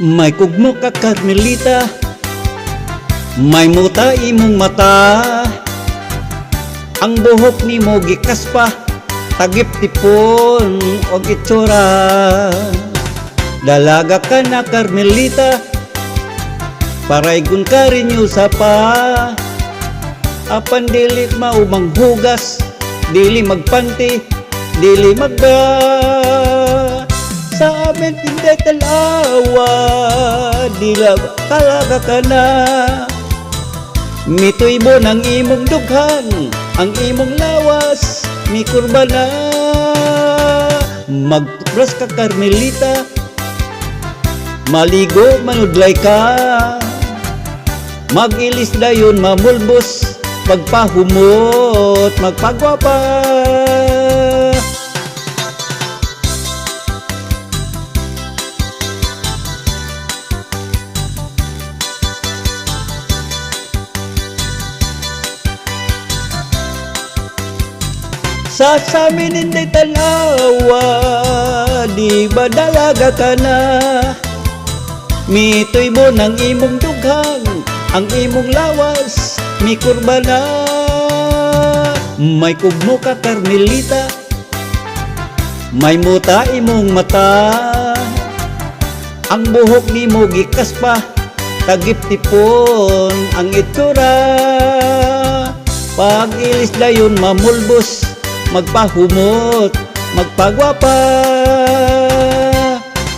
May kugmo ka Carmelita May muta imong mata. Ang buhok ni mo gikas pa Tagip tipon o itsura. Dalaga ka na Carmelita Paraygon ka rin yung sapa Apan dili maumang hugas Dili magpanti Dili magda Sa amin hindi talawa Dila talaga ka na. Mitoy mo ng imong dughan Ang imong lawas Mi kurba na. Magtubras ka Carmelita. Maligo manudlay ka. Magilis dayon mamulbos. Pagpahumot Magpagwapa Sa samin hindi talawa Di ba dalaga ka na? Mitoy mo ng imong dughang Ang imong lawas Mi kurba na. May kugmo ka Carmelita May muta imong mata. Ang buhok ni mo gikas pa Tagip tipon ang itsura Pag ilis dayon mamulbos Magpahumot Magpagwapa